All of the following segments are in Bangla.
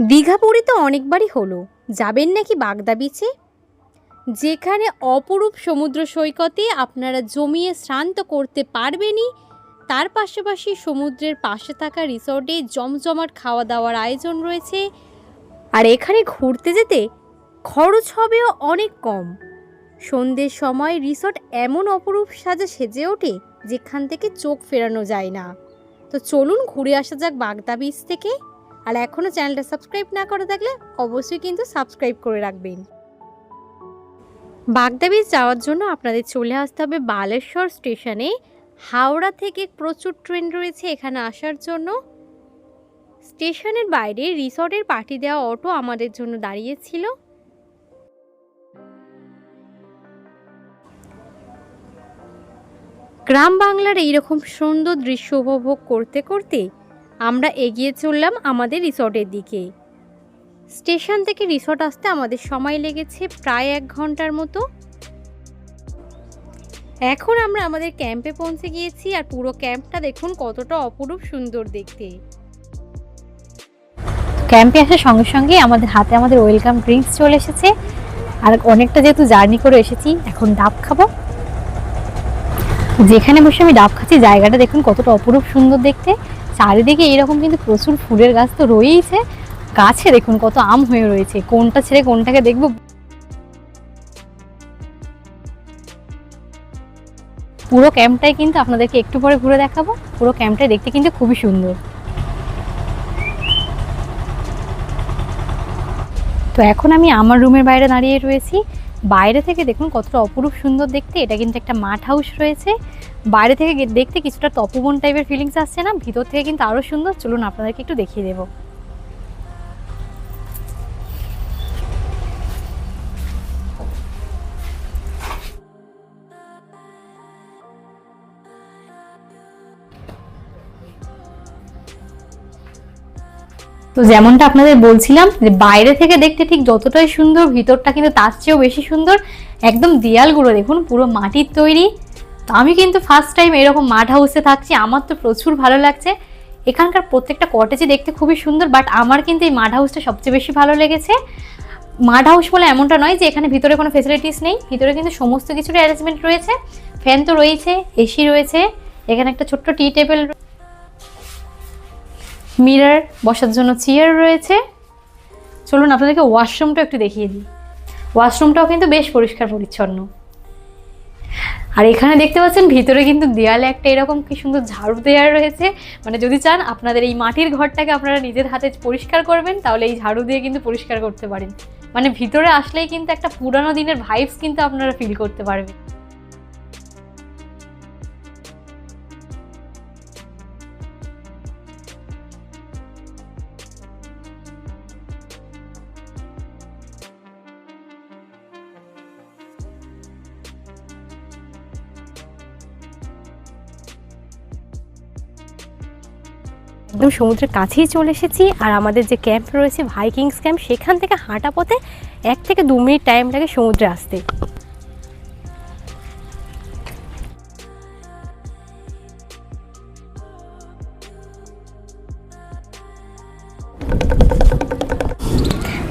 দীঘা পুরী তো অনেকবারই হলো। যাবেন নাকি বাগদা বিচে যেখানে অপরূপ সমুদ্র সৈকতে আপনারা জমিয়ে শ্রান্ত করতে পারবেনই, তার পাশাপাশি সমুদ্রের পাশে থাকা রিসর্টে জমজমাট খাওয়া দাওয়ার আয়োজন রয়েছে। আর এখানে ঘুরতে যেতে খরচ হবেও অনেক কম। সন্ধ্যের সময় রিসর্ট এমন অপরূপ সাজে সেজে ওঠে, যেখান থেকে চোখ ফেরানো যায় না। তো চলুন ঘুরে আসা যাক বাগদা বিচ থেকে। আর এখনও চ্যানেলটা সাবস্ক্রাইব না করে থাকলে অবশ্যই কিন্তু সাবস্ক্রাইব করে রাখবেন। বাগদা বিচ যাওয়ার জন্য আপনাদের চলে আসতে হবে বালেশ্বর স্টেশনে। হাওড়া থেকে প্রচুর ট্রেন রয়েছে এখানে আসার জন্য। স্টেশনের বাইরে রিসর্টের পার্টি দেওয়া অটো আমাদের জন্য দাঁড়িয়েছিল। গ্রাম বাংলার এইরকম সুন্দর দৃশ্য উপভোগ করতে করতে আমরা এগিয়ে চললাম আমাদের রিসর্টের দিকে। স্টেশন থেকে রিসর্ট আসতে আমাদের সময় লেগেছে প্রায় এক ঘণ্টার মতো। এখন আমরা আমাদের ক্যাম্পে পৌঁছে গিয়েছি আর পুরো ক্যাম্পটা দেখুন কতটা অপরূপ সুন্দর দেখতে। ক্যাম্পে আসার সঙ্গে সঙ্গে আমাদের হাতে আমাদের ওয়েলকাম ড্রিঙ্কস চলে এসেছে। আর অনেকটা যেহেতু জার্নি করে এসেছি, এখন ডাব খাব। যেখানে বসে আমি ডাব খাচ্ছি, জায়গাটা দেখুন কতটা অপরূপ সুন্দর দেখতে। চারিদিকে এরকম কিন্তু প্রচুর ফুলের গাছ তো রয়েইছে। গাছে দেখুন কত আম হয়ে রয়েছে। কোনটা ছেড়ে কোনটাকে দেখব? পুরো ক্যাম্পটাই কিন্তু আপনাদেরকে একটু পরে ঘুরে দেখাবো। পুরো ক্যাম্পটাই দেখতে কিন্তু খুবই সুন্দর। তো এখন আমি আমার রুমের বাইরে দাঁড়িয়ে রয়েছি। বাইরে থেকে দেখুন কতটা অপরূপ সুন্দর দেখতে। এটা কিন্তু একটা মাঠ হাউস রয়েছে। বাইরে থেকে দেখতে কিছুটা তপবন টাইপের ফিলিংস আসছে না? ভিতর থেকে কিন্তু আরও সুন্দর। চলুন আপনাদেরকে একটু দেখিয়ে দেবো। তো যেমনটা আপনাদের বলছিলাম, যে বাইরে থেকে দেখতে ঠিক যতটাই সুন্দর, ভিতরটা কিন্তু তার চেয়েও বেশি সুন্দর। একদম দেয়ালগুলো দেখুন, পুরো মাটির তৈরি। তো আমি কিন্তু ফার্স্ট টাইম এরকম মাঠ হাউসে থাকছি, আমার তো প্রচুর ভালো লাগছে। এখানকার প্রত্যেকটা কটেজই দেখতে খুবই সুন্দর বাট আমার কিন্তু এই মাঠ হাউসটা সবচেয়ে বেশি ভালো লেগেছে। মাঠ হাউস বলে এমনটা নয় যে এখানে ভিতরে কোনো ফেসিলিটিস নেই, ভিতরে কিন্তু সমস্ত কিছুর অ্যারেঞ্জমেন্ট রয়েছে। ফ্যান তো রয়েছে এসি রয়েছে, এখানে একটা ছোট্ট টি টেবিল মিরর বসার জন্য চেয়ার রয়েছে। চলুন আপনাদেরকে ওয়াশরুমটা একটু দেখিয়ে দিই। ওয়াশরুমটাও কিন্তু বেশ পরিষ্কার পরিচ্ছন্ন আর এখানে দেখতে পাচ্ছেন ভিতরে কিন্তু দেয়ালে একটা এরকম কি সুন্দর ঝাড়ু দেওয়া রয়েছে। মানে যদি চান আপনাদের এই মাটির ঘরটাকে আপনারা নিজের হাতে পরিষ্কার করবেন, তাহলে এই ঝাড়ু দিয়ে কিন্তু পরিষ্কার করতে পারেন। মানে ভিতরে আসলেই কিন্তু একটা পুরানো দিনের ভাইবস কিন্তু আপনারা ফিল করতে পারবেন। একদম সমুদ্রের কাছেই চলে এসেছি। আর আমাদের যে ক্যাম্প রয়েছে ভাইকিংস ক্যাম্প, সেখান থেকে হাঁটা পথে এক থেকে দু মিনিট টাইম লাগে সমুদ্রে আসতে।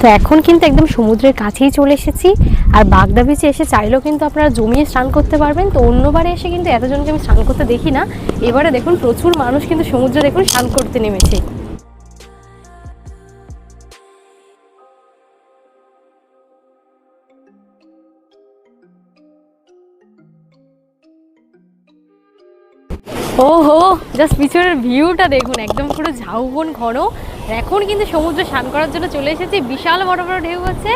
তো এখন কিন্তু একদম সমুদ্রের কাছেই চলে এসেছি। আর বাগদা বিচে এসে চাইলেও কিন্তু আপনারা জমিয়ে স্নান করতে পারবেন। তো অন্যবারে এসে কিন্তু এতজনকে আমি স্নান করতে দেখি না। এবারে দেখুন প্রচুর মানুষ কিন্তু সমুদ্রে দেখুন স্নান করতে নেমেছে। ও হো জাস্ট পিছনের ভিউটা দেখুন, একদম পুরো ঝাউবন ঘন। এখন কিন্তু সমুদ্রে স্নান করার জন্য চলে এসেছি। বিশাল বড় বড় ঢেউ আছে।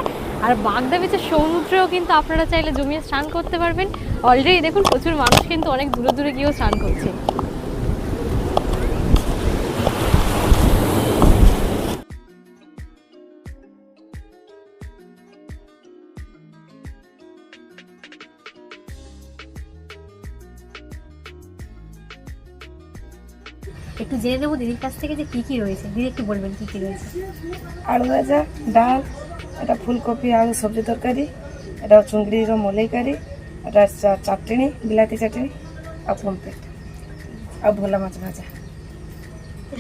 আর বাগদা বিচের সমুদ্রেও কিন্তু আপনারা চাইলে জমিয়ে স্নান করতে পারবেন। অলরেডি দেখুন প্রচুর মানুষ কিন্তু অনেক দূরে দূরে গিয়েও স্নান করছে। জেনে নেব দিদির কাছ থেকে যে কী কী রয়েছে। দিদি একটু বলবেন কী কী রয়েছে। আলু ভাজা ডাল এটা ফুলকপি আলু সবজি তরকারি এটা চুংড়ির মলাই কারি এটা চা- চাটনি বিলাতি চাটনি আর পমপ্লেট আর ভোলা মাছ ভাজা।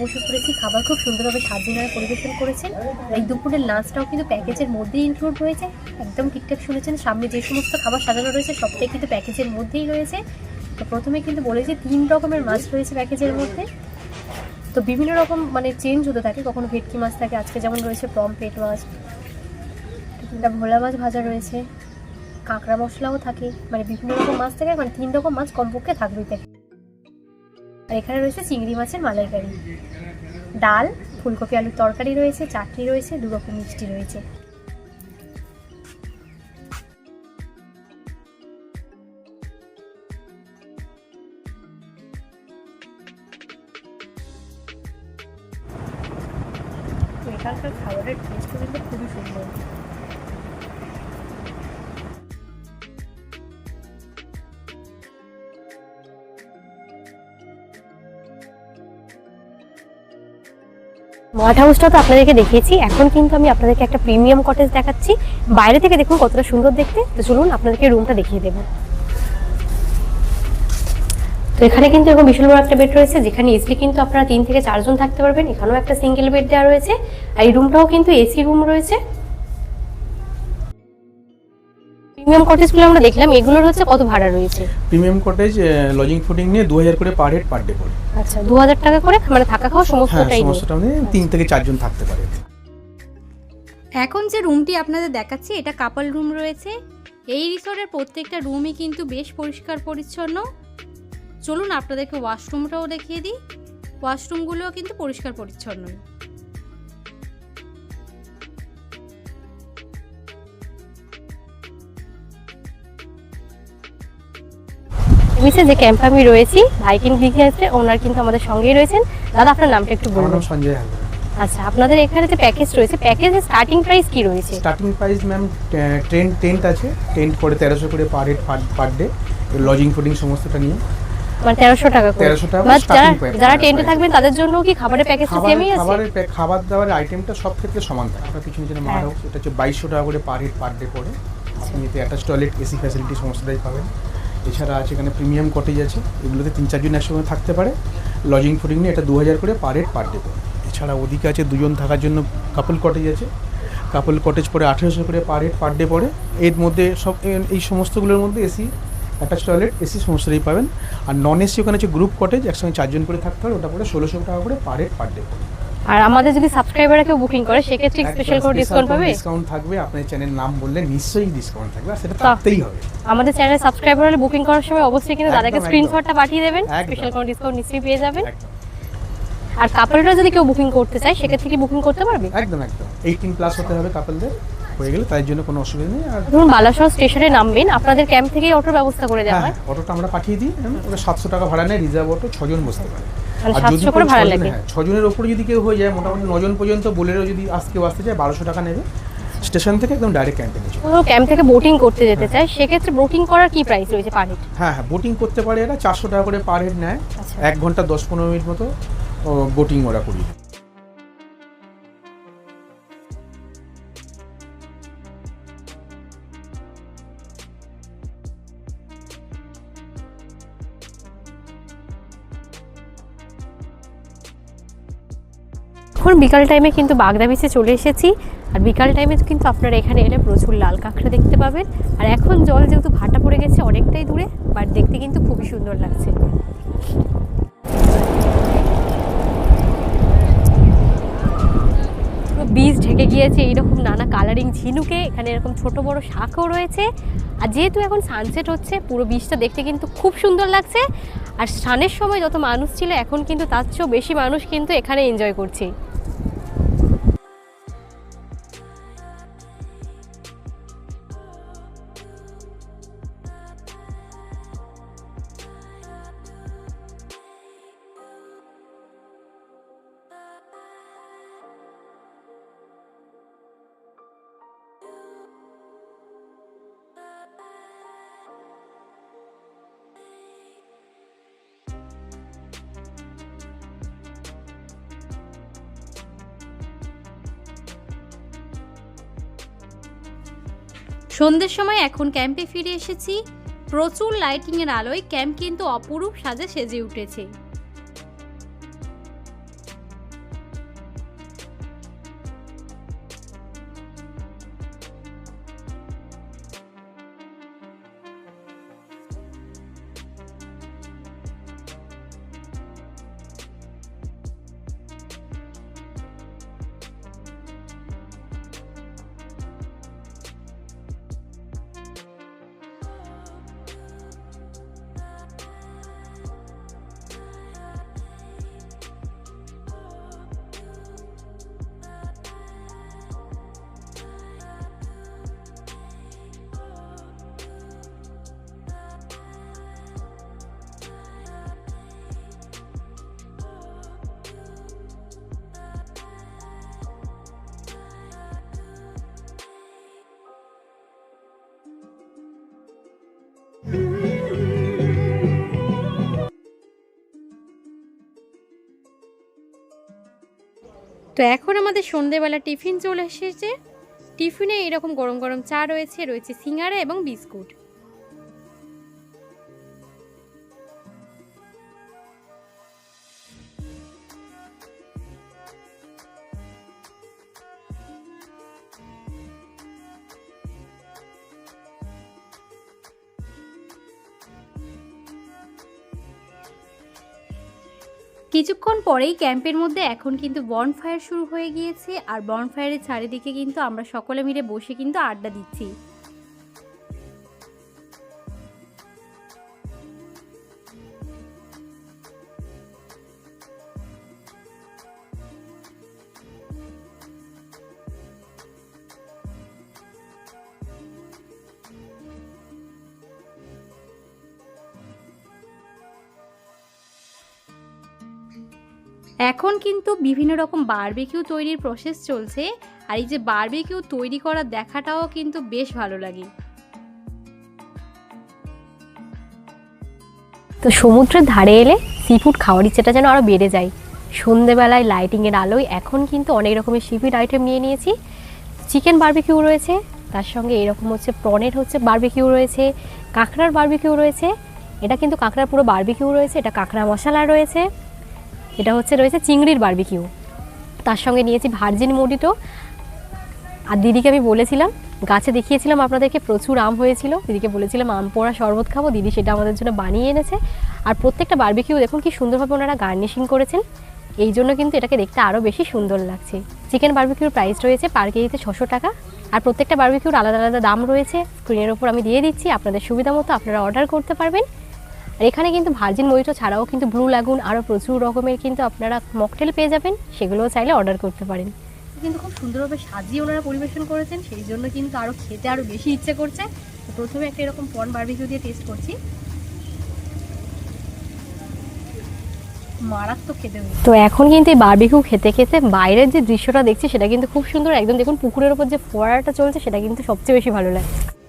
বসে পড়েছি খাবার খুব সুন্দরভাবে সাজিয়ে পরিবেশন করেছেন। এই দুপুরের লাঞ্চটাও কিন্তু প্যাকেজের মধ্যেই ইনক্লুড রয়েছে। একদম ঠিকঠাক শুনেছেন সামনে যে সমস্ত খাবার সাজানো রয়েছে সবটাই কিন্তু প্যাকেজের মধ্যেই রয়েছে। তো প্রথমে কিন্তু বলেছি তিন রকমের মাছ রয়েছে প্যাকেজের মধ্যে। তো বিভিন্ন রকম মানে চেঞ্জ হতে থাকে, কখনো ভেটকি মাছ থাকে, আজকে যেমন রয়েছে পমপ্লেট মাছ, তিনটা ভোলা মাছ ভাজা রয়েছে, কাঁকড়া মশলাও থাকে মানে বিভিন্ন রকম মাছ থাকে মানে তিন রকম মাছ কমপক্ষে থাকবেই থাকে আর এখানে রয়েছে চিংড়ি মাছের মালাইকারি। ডাল, ফুলকপি আলুর তরকারি রয়েছে, চাটনি রয়েছে দু রকম মিষ্টি রয়েছে। এখানকার খাবারের টেস্টও কিন্তু খুবই সুন্দর। মাঠ হাউসটা তো আপনাদেরকে দেখিয়েছি। এখন কিন্তু আমি আপনাদেরকে একটা প্রিমিয়াম কটেজ দেখাচ্ছি। বাইরে থেকে দেখুন কতটা সুন্দর দেখতে। তো চলুন আপনাদেরকে রুমটা দেখিয়ে দেবো। তো এখানে কিন্তু এরকম বিশাল বড় একটা বেড রয়েছে যেখানে এসি কিন্তু আপনারা তিন থেকে চারজন থাকতে পারবেন। এখানেও একটা সিঙ্গেল বেড দেওয়া রয়েছে। আর এই রুমটাও কিন্তু এসি রুম রয়েছে। প্রিমিয়াম কটেজগুলো আমরা দেখলাম এগুলোর হচ্ছে কত ভাড়া রয়েছে? প্রিমিয়াম কটেজ লজিং ফুডিং নিয়ে দু হাজার করে পার হেড পার ডে করে। আচ্ছা টাকা করে মানে থাকা খাওয়া হ্যাঁ সমস্তটাই সমস্তটা নিয়ে তিন থেকে চারজন থাকতে পারে। এখন যে রুমটি আপনাদের দেখাচ্ছি এটা কাপল রুম রয়েছে। এই রিসোর্টের প্রত্যেকটা রুমই কিন্তু বেশ পরিষ্কার পরিচ্ছন্ন চলুন আপনাদেরকে ওয়াশরুমটাও দেখিয়ে দিই। ওয়াশরুমগুলোও কিন্তু পরিষ্কার পরিচ্ছন্ন। মিসে যে ক্যাম্পে আমি রয়েছি ভাইকিং বিজনেসে ওনার কিন্তু আমাদের সঙ্গেই রয়েছেন। দাদা আপনার নামটা একটু বলুন। সঞ্জয় হালদার। আচ্ছা আপনাদের এখানে যে প্যাকেজ রয়েছে প্যাকেজের স্টার্টিং প্রাইস কি রয়েছে? Starting price ma'am tent tent আছে। টেন্ট করে তেরোশো করে per head per day lodging fooding সমস্তটা নিয়ে। মানে তেরোশো টাকা করে। 1300 টাকা যারা যারা টেন্টে থাকবেন তাদের জন্য কি খাবারের প্যাকেজ খাবার সেমই আছে? খাবারের খাবার দাবারের আইটেমটা সব ক্ষেত্রে সমান থাকে। আপনার পিছনে যেটা মার হ্যাঁ। এটা হচ্ছে টাকা করে পার হেড পার ডে পড়ে। আপনি এতে অ্যাটাচ টয়লেট এসি ফ্যাসিলিটি সমস্তটাই পাবেন। এছাড়া আছে এখানে প্রিমিয়াম কটেজ আছে। এগুলোতে তিন চারজন একসঙ্গে থাকতে পারে। লজিং ফুডিং নিয়ে এটা দু হাজার করে পার হেড পার ডে পড়ে। এছাড়া ওদিকে আছে দুজন থাকার জন্য কাপল কটেজ আছে। কাপল কটেজ পরে আঠেরোশো করে পার হেড পার ডে পড়ে। এর মধ্যে সব এই সমস্তগুলোর মধ্যে এসি অ্যাটাচ টয়লেট এসি সমস্তটাই পাবেন। আর নন এসি ওখানে হচ্ছে গ্রুপ কটেজ একসঙ্গে চারজন করে থাকতে পারে ওটা পরে ষোলোশো টাকা করে পার হেড পার ডে আর আমাদের যদি সাবস্ক্রাইবাররা কেউ বুকিং করে সেক্ষেত্রে স্পেশাল কোনো ডিসকাউন্ট পাবে? ডিসকাউন্ট থাকবে। আপনার চ্যানেল নাম বললে নিশ্চয়ই ডিসকাউন্ট থাকবে। আর সেটা থাকতেই হবে। আমাদের চ্যানেল সাবস্ক্রাইবার হলে বুকিং করার সময় অবশ্যই কিন্তু দাদাকে। স্ক্রিনশটটা পাঠিয়ে দেবেন। স্পেশাল কোনো ডিসকাউন্ট নিশ্চয়ই পেয়ে যাবেন। আর কাপড়টা যদি কেউ বুকিং করতে চায় সেক্ষেত্রে কি বুকিং করতে পারবে? একদম একদম। এইটিন প্লাস হতে হবে কাপলদের হয়ে গেলে তাই জন্য কোনো অসুবিধা নেই। আর ধরুন বালাসর স্টেশনে নামবেন আপনাদের ক্যাম্প থেকেই অটোর ব্যবস্থা করে দেওয়া হ্যাঁ হয়। অটোটা আমরা পাঠিয়ে দিই ওটা সাতশো টাকা ভাড়া নেয় রিজার্ভ অটো ছজন বসতে পারে। আর যদি করে ভাড়া লাগে। হ্যাঁ, ছজনের ওপরে যদি কেউ হয়ে যায় মোটামুটি নজন পর্যন্ত বোলেরও যদি আজ কেউ আসতে চায় বারোশো টাকা নেবে। স্টেশন থেকে একদম ডাইরেক্ট ক্যাম্পে নিয়ে চলে ক্যাম্প থেকে বোটিং করতে যেতে চায় সেক্ষেত্রে বোটিং করার কি প্রাইস রয়েছে পার হেড হ্যাঁ হ্যাঁ বোটিং করতে পারে এরা চারশো টাকা করে পার হেড নেয়। আচ্ছা। এক ঘণ্টা দশ পনেরো মিনিট মতো বোটিং ওরা করি এখন বিকাল টাইমে কিন্তু বাগদা বিচে চলে এসেছি। আর বিকাল টাইমে কিন্তু আপনারা এখানে এলে প্রচুর লাল কাঁকড়া দেখতে পাবেন। আর এখন জল যেহেতু ভাটা পড়ে গেছে অনেকটাই দূরে বাট দেখতে কিন্তু খুবই সুন্দর লাগছে। বীজ ঢেকে গিয়েছে, এইরকম নানা কালারিং ঝিনুকে, এখানে এরকম ছোট বড় শাকও রয়েছে। আর যেহেতু এখন সানসেট হচ্ছে, পুরো বীজটা দেখতে কিন্তু খুব সুন্দর লাগছে। আর স্নানের সময় যত মানুষ ছিল, এখন কিন্তু তার চেয়েও বেশি মানুষ কিন্তু এখানে এনজয় করছে। সন্ধ্যের সময় এখন ক্যাম্পে ফিরে এসেছি। প্রচুর লাইটিংয়ের আলোয় ক্যাম্প কিন্তু অপরূপ সাজে সেজে উঠেছে। তো এখন আমাদের সন্ধেবেলা টিফিন চলে এসেছে। টিফিনে এরকম গরম গরম চা রয়েছে রয়েছে সিঙ্গারা এবং বিস্কুট। কিছুক্ষণ পরেই ক্যাম্পের মধ্যে এখন কিন্তু বনফায়ার শুরু হয়ে গিয়েছে, আর বনফায়ারের চারিদিকে কিন্তু আমরা সকলে মিলে বসে কিন্তু আড্ডা দিচ্ছি। এখন কিন্তু বিভিন্ন রকম বারবিকিউ তৈরির প্রসেস চলছে, আর এই যে বারবিকিউ তৈরি করা দেখাটাও কিন্তু বেশ ভালো লাগে। তো সমুদ্রের ধারে এলে সি ফুড খাওয়ার ইচ্ছেটা যেন আরও বেড়ে যায়। সন্ধেবেলায় লাইটিংয়ের আলোয় এখন কিন্তু অনেক রকমের সি ফুড আইটেম নিয়ে নিয়েছি। চিকেন বারবিকিউ রয়েছে, তার সঙ্গে এরকম হচ্ছে প্রনের হচ্ছে বারবিকিউ রয়েছে, কাঁকড়ার বারবিকিউ রয়েছে, এটা কিন্তু কাঁকড়ার পুরো বারবিকিউ রয়েছে, এটা কাঁকড়া মশলা রয়েছে। এটা হচ্ছে রয়েছে চিংড়ির বার্বিকিউ। তার সঙ্গে নিয়েছি ভার্জিন মুডিটো আর দিদিকে আমি বলেছিলাম, গাছে দেখিয়েছিলাম আপনাদেরকে প্রচুর আম হয়েছিল। দিদিকে বলেছিলাম, আম পোড়া শরবত খাব। দিদি সেটা আমাদের জন্য বানিয়ে এনেছে। আর প্রত্যেকটা বার্বিকিউ দেখুন কি সুন্দরভাবে ওনারা গার্নিশিং করেছেন। এই জন্য কিন্তু এটাকে দেখতে আরও বেশি সুন্দর লাগছে। চিকেন বারবিকিউর প্রাইস রয়েছে পার কেজিতে ছশো টাকা। আর প্রত্যেকটা বারবিকিউর আলাদা আলাদা দাম রয়েছে। স্ক্রিনের ওপর আমি দিয়ে দিচ্ছি। আপনাদের সুবিধা মতো আপনারা অর্ডার করতে পারবেন। আর এখানে কিন্তু ভার্জিন মরিটো ছাড়াও কিন্তু ব্লু লাগুন আরও প্রচুর রকমের কিন্তু আপনারা মকটেল পেয়ে যাবেন সেগুলোও চাইলে অর্ডার করতে পারেন। কিন্তু খুব সুন্দরভাবে সাজিয়ে ওনারা পরিবেশন করেছেন সেই জন্য কিন্তু আরও খেতে আরও বেশি ইচ্ছে করছে। তো প্রথমে একটা এরকম পন বারবিকিউ দিয়ে টেস্ট করছি। মারাত্মক খেতে তো এখন কিন্তু এই বারবিকিউ খেতে খেতে বাইরের যে দৃশ্যটা দেখছি সেটা কিন্তু খুব সুন্দর। একদম দেখুন পুকুরের ওপর যে ফোয়ারাটা চলছে সেটা কিন্তু সবচেয়ে বেশি ভালো লাগছে।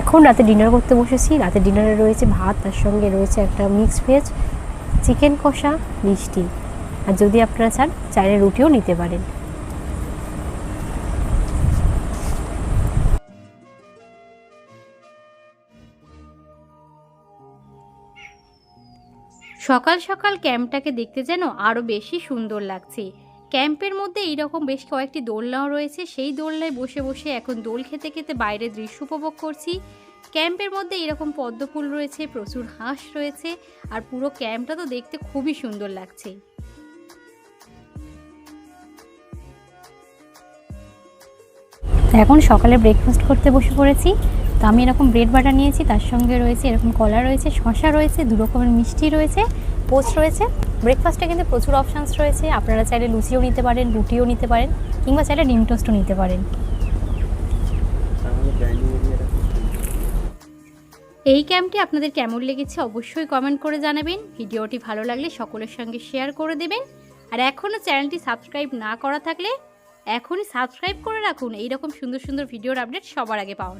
এখন রাতে ডিনার করতে বসেছি। রাতে ডিনারে রয়েছে ভাত, তার সঙ্গে রয়েছে একটা মিক্সড ভেজ চিকেন কষা, মিষ্টি। আর যদি আপনারা চান, চাইলে রুটিও নিতে পারেন। সকাল সকাল ক্যাম্পটাকে দেখতে যেন আরও বেশি সুন্দর লাগছে। ক্যাম্পের মধ্যে এইরকম বেশ কয়েকটি দোলনাও রয়েছে। সেই দোলনায় বসে বসে এখন দোল খেতে খেতে বাইরের দৃশ্য উপভোগ করছি। ক্যাম্পের মধ্যে এরকম পদ্ম ফুল রয়েছে, প্রচুর হাঁস রয়েছে, আর পুরো ক্যাম্পটা তো দেখতে খুবই সুন্দর লাগছে। এখন সকালে ব্রেকফাস্ট করতে বসে পড়েছি। তো আমি এরকম ব্রেড বাটার নিয়েছি, তার সঙ্গে রয়েছে এরকম কলা রয়েছে শশা রয়েছে দু রকমের মিষ্টি রয়েছে পোস্ট রয়েছে। ব্রেকফাস্টে কিন্তু প্রচুর অপশানস রয়েছে। আপনারা চাইলে লুচিও নিতে পারেন রুটিও নিতে পারেন কিংবা চাইলে ডিম টোস্টও নিতে পারেন। এই ক্যাম্পটি আপনাদের কেমন লেগেছে অবশ্যই কমেন্ট করে জানাবেন। ভিডিওটি ভালো লাগলে সকলের সঙ্গে শেয়ার করে দেবেন। আর এখনও চ্যানেলটি সাবস্ক্রাইব না করা থাকলে এখনই সাবস্ক্রাইব করে রাখুন। এইরকম সুন্দর সুন্দর ভিডিওর আপডেট সবার আগে পাওয়ার